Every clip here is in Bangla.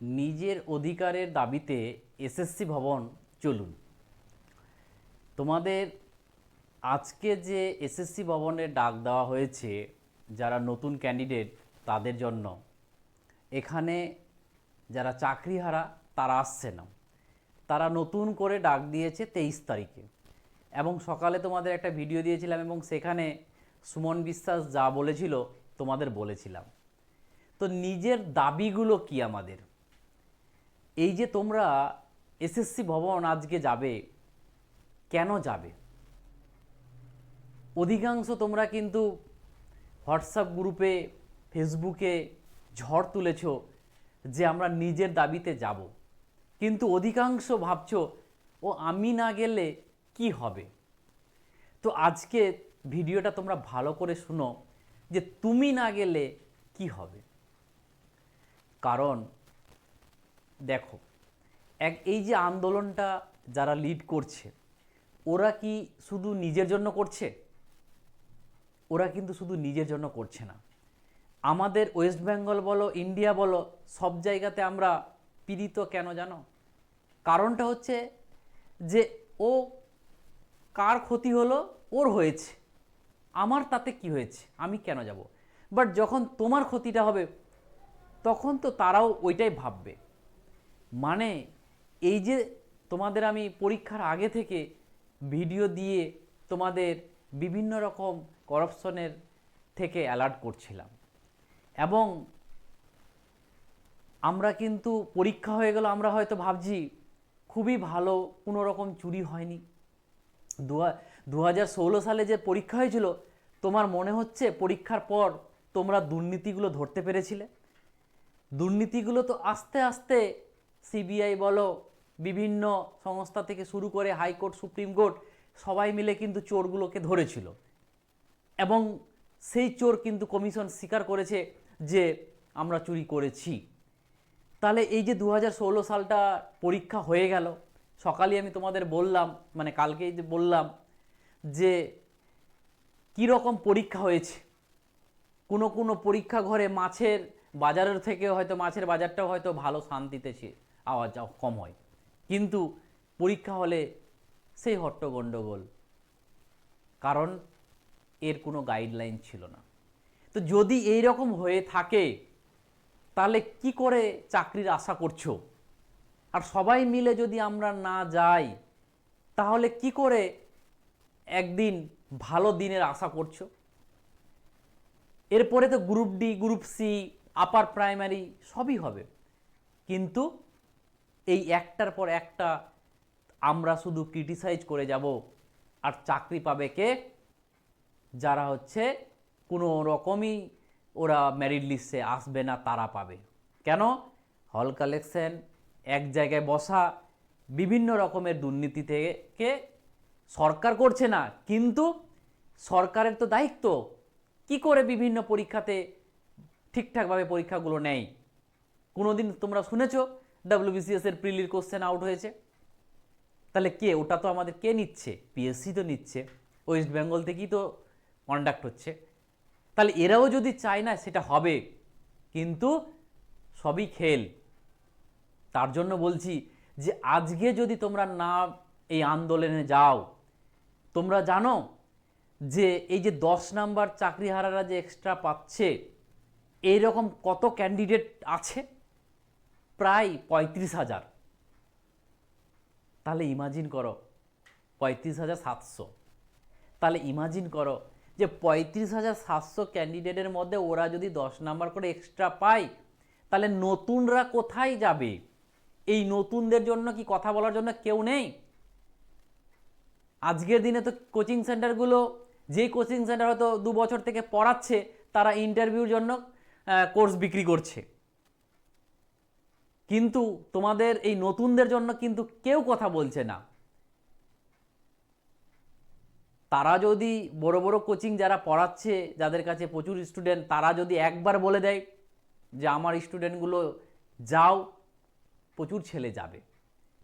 নিজের অধিকারের দাবিতে এসএসসি ভবন চলুন। তোমাদের আজকে যে এসএসসি ভবনের ডাক দেওয়া হয়েছে, যারা নতুন ক্যান্ডিডেট তাদের জন্য, এখানে যারা চাকরিহারা তারা আসছে না। তারা নতুন করে ডাক দিয়েছে তেইশ তারিখে। এবং সকালে তোমাদের একটা ভিডিও দিয়েছিলাম এবং সেখানে সুমন বিশ্বাস যা বলেছিল তোমাদের বলেছিলাম। তো নিজের দাবিগুলো কি আমাদের? এই যে তোমরা এসএসসি ভবন আজকে যাবে, কেন যাবে? অধিকাংশ তোমরা কিন্তু হোয়াটসঅ্যাপ গ্রুপে ফেসবুকে ঝড় তুলেছ যে আমরা নিজের দাবিতে যাব। কিন্তু অধিকাংশ ভাবছ, ও, আমি না গেলে কি হবে? তো আজকে ভিডিওটা তোমরা ভালো করে শুনো যে তুমি না গেলে কি হবে? কারণ দেখো, এক, এই যে আন্দোলনটা যারা লিড করছে, ওরা কি শুধু নিজের জন্য করছে? ওরা কিন্তু শুধু নিজের জন্য করছে না। আমাদের ওয়েস্ট বেঙ্গল বলো ইন্ডিয়া বলো, সব জায়গাতে আমরা পীড়িত কেন জানো? কারণটা হচ্ছে যে, ও কার ক্ষতি হলো? ওর হয়েছে। আমার তাতে কি হয়েছে? আমি কেন যাব? বাট যখন তোমার ক্ষতিটা হবে, তখন তো তারাও ওইটাই ভাববে। মানে এই যে তোমাদের আমি পরীক্ষার আগে থেকে ভিডিও দিয়ে তোমাদের বিভিন্ন রকম করাপশনের থেকে অ্যালার্ট করছিলাম। এবং আমরা কিন্তু পরীক্ষা হয়ে গেল, আমরা হয়তো ভাবছি খুবই ভালো, কোনো রকম চুরি হয়নি। দু হাজার ষোলো সালে যে পরীক্ষা হয়েছিল, তোমার মনে হচ্ছে পরীক্ষার পর তোমরা দুর্নীতিগুলো ধরতে পেরেছিলে? দুর্নীতিগুলো তো আস্তে আস্তে সিবিআই বলো, বিভিন্ন সংস্থা থেকে শুরু করে হাইকোর্ট, সুপ্রিম কোর্ট, সবাই মিলে কিন্তু চোরগুলোকে ধরেছিল। এবং সেই চোর কিন্তু কমিশন স্বীকার করেছে যে আমরা চুরি করেছি। তাহলে এই যে দু হাজার ষোলো সালটা পরীক্ষা হয়ে গেল, সকালে আমি তোমাদের বললাম মানে কালকেই যে বললাম, যে কী রকম পরীক্ষা হয়েছে? কোনো কোনো পরীক্ষা ঘরে মাছের বাজারের থেকে হয়তো, মাছের বাজারটাও হয়তো ভালো শান্তিতে ছে- আওয়াজ কম হয়। কিন্তু পরীক্ষা হলে সেই হট্ট গণ্ডগোল কারণ এর কোনো গাইডলাইন ছিল না। তো যদি এই রকম হয়ে থাকে, তাহলে কি করে চাকরির আশা করছ? আর সবাই মিলে যদি আমরা না যাই, তাহলে কি করে একদিন ভালো দিনের আশা করছ? এরপরে তো group D group C upper primary সবই হবে। কিন্তু এই একটার পর একটা আমরা শুধু ক্রিটিসাইজ করে যাব আর চাকরি পাবে কে? যারা হচ্ছে কোনো রকমই ওরা মেরিট লিস্টে আসবে না, তারা পাবে। কেন? হল কালেকশন, এক জায়গায় বসা, বিভিন্ন রকমের দুর্নীতি থেকে সরকার করছে না, কিন্তু সরকারের তো দায়িত্ব। কি করে বিভিন্ন পরীক্ষাতে ঠিকঠাকভাবে পরীক্ষাগুলো নেয়? কোনোদিন তোমরা শুনেছো ডাব্লিউবিসিএস এর প্রিলির কোশ্চেন আউট হয়েছে। তাহলে কে? ওটা তো আমাদের কে নিচ্ছে? পিএসসি তো নিচ্ছে। ওয়েস্ট বেঙ্গল থেকেই তো কন্ডাক্ট হচ্ছে। তাহলে এরাও যদি চায় না, সেটা হবে। কিন্তু সবই খেল। তার জন্য বলছি যে আজকে যদি তোমরা না এই আন্দোলনে যাও, তোমরা জানো যে এই যে দশ নাম্বার চাকরিহারারা যে এক্সট্রা পাচ্ছে, এইরকম কত ক্যান্ডিডেট আছে? প্রায় পঁয়ত্রিশ হাজার। তাহলে ইমাজিন করো, পঁয়ত্রিশ হাজার সাতশো। তাহলে ইমাজিন করো যে পঁয়ত্রিশ হাজার সাতশো ক্যান্ডিডেটের মধ্যে ওরা যদি দশ নাম্বার করে এক্সট্রা পায়, তাহলে নতুনরা কোথায় যাবে? এই নতুনদের জন্য কি কথা বলার জন্য কেউ নেই? আজকের দিনে তো কোচিং সেন্টারগুলো যে কোচিং সেন্টার হয়তো দু বছর থেকে পড়াচ্ছে, তারা ইন্টারভিউর জন্য কোর্স বিক্রি করছে। কিন্তু তোমাদের এই নতুনদের জন্য কিন্তু কেউ কথা বলছে না। তারা যদি বড় বড় কোচিং যারা পড়াচ্ছে, যাদের কাছে প্রচুর স্টুডেন্ট, তারা যদি একবার বলে দেয় যে আমার স্টুডেন্টগুলো যাও, প্রচুর ছেলে যাবে।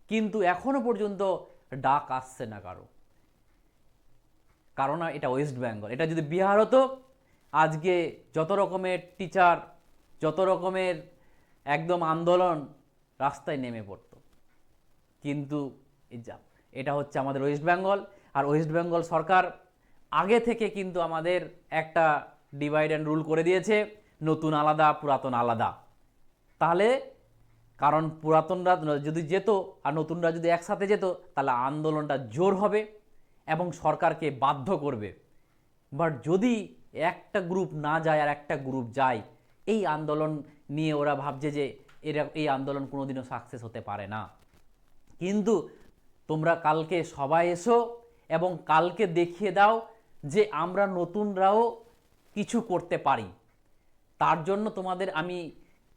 কিন্তু এখনও পর্যন্ত ডাক আসছে না কারও। কারণ এটা ওয়েস্ট বেঙ্গল। এটা যদি বিহার হতো, আজকে যত রকমের টিচার, যত রকমের একদম আন্দোলন রাস্তায় নেমে পড়তো। কিন্তু এটা হচ্ছে আমাদের ওয়েস্ট বেঙ্গল আর ওয়েস্ট বেঙ্গল সরকার আগে থেকে কিন্তু আমাদের একটা ডিভাইড অ্যান্ড রুল করে দিয়েছে, নতুন আলাদা, পুরাতন আলাদা। তাহলে কারণ পুরাতনরা যদি যেত আর নতুনরা যদি একসাথে যেত, তাহলে আন্দোলনটা জোর হবে এবং সরকারকে বাধ্য করবে। বাট যদি একটা গ্রুপ না যায় আর একটা গ্রুপ যায়, এই আন্দোলন নিয়ে ওরা ভাবছে যে এরা এই আন্দোলন কোনোদিনও সাকসেস হতে পারে না। কিন্তু তোমরা কালকে সবাই এসো এবং কালকে দেখিয়ে দাও যে আমরা নতুনরাও কিছু করতে পারি। তার জন্য তোমাদের আমি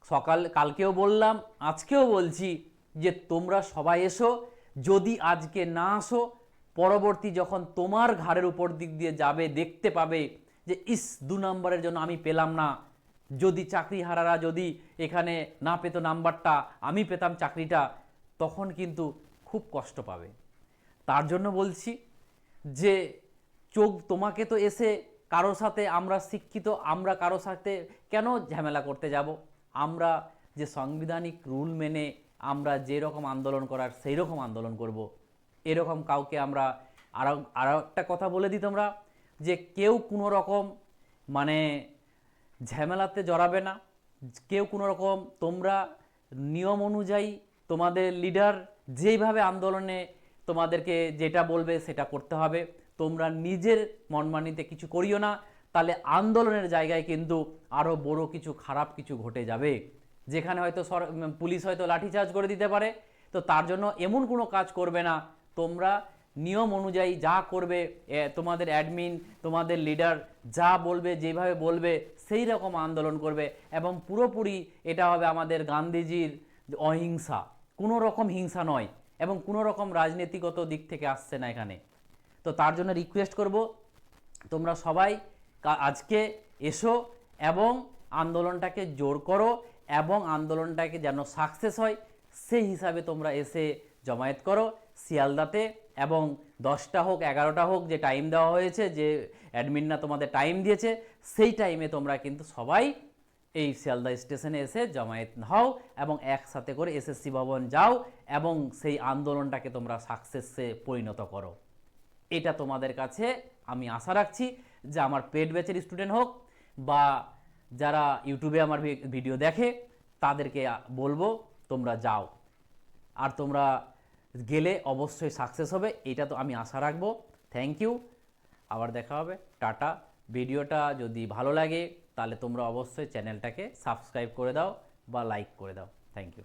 সকাল, কালকেও বললাম, আজকেও বলছি যে তোমরা সবাই এসো, যদি আজকে না আসো, পরবর্তী যখন তোমার ঘাড়ের উপর দিক দিয়ে যাবে, দেখতে পাবে যে, ইস, দু নম্বরের জন্য আমি পেলাম না। যদি চাকরি হারারা যদি এখানে না পেত নাম্বারটা, আমি পেতাম চাকরিটা, তখন কিন্তু খুব কষ্ট পাবে তার জন্য বলছি যে, চোখ তোমাকে তো এসে কারোর সাথে আমরা শিক্ষিত, আমরা কারোর সাথে কেন ঝামেলা করতে যাব আমরা যে সাংবিধানিক রুল মেনে আমরা যে রকম আন্দোলন করার সেই রকম আন্দোলন করব। এরকম কাউকে আমরা আরও আরও একটা কথা বলে দিই তোমরা যে, কেউ কোনো রকম মানে ঝামেলাতে জড়াবে না। কেউ কোনো রকম তোমরা নিয়ম অনুযায়ী তোমাদের লিডার যেইভাবে আন্দোলনে তোমাদেরকে যেটা বলবে সেটা করতে হবে। তোমরা নিজের মনমানিতে কিছু করিও না, তাহলে আন্দোলনের জায়গায় কিন্তু আরও বড় কিছু খারাপ কিছু ঘটে যাবে। যেখানে হয়তো সর পুলিশ হয়তো লাঠিচার্জ করে দিতে পারে। তো তার জন্য এমন কোনো কাজ করবে না। তোমরা নিয়ম অনুযায়ী যা করবে তোমাদের অ্যাডমিন তোমাদের লিডার যা বলবে, যেভাবে বলবে, সেই রকম আন্দোলন করবে এবং পুরোপুরি এটা হবে আমাদের গান্ধীজির অহিংসা। কোনো রকম হিংসা নয় এবং কোনো রকম রাজনীতিগত দিক থেকে আসছে না এখানে। তো তার জন্য রিকোয়েস্ট করব, তোমরা সবাই আজকে এসো এবং আন্দোলনটাকে জোর করো এবং আন্দোলনটাকে যেন সাকসেস হয়, সেই হিসাবে তোমরা এসে জমায়েত করো। শিয়ালদাতে এবং দশটা হোক, এগারোটা হোক যে টাইম দেওয়া হয়েছে, যে অ্যাডমিনরা তোমাদের টাইম দিয়েছে, সেই টাইমে তোমরা কিন্তু সবাই এই শিয়ালদা স্টেশনে এসে জমায়েত হও এবং একসাথে করে এসএসসি ভবন যাও এবং সেই আন্দোলনটাকে তোমরা সাকসেসে পরিণত করো। এটা তোমাদের কাছে আমি আশা রাখছি যে আমার পেড ব্যাচের স্টুডেন্ট হোক বা যারা ইউটিউবে আমার ভিডিও দেখে, তাদেরকে বলব তোমরা যাও। আর তোমরা গেলে অবশ্যই সাকসেস হবে, এটা তো আমি আশা রাখব। থ্যাংক ইউ আবার দেখা হবে। টাটা। ভিডিওটা যদি ভালো লাগে, তাহলে তোমরা অবশ্যই চ্যানেলটাকে সাবস্ক্রাইব করে দাও বা লাইক করে দাও। Thank you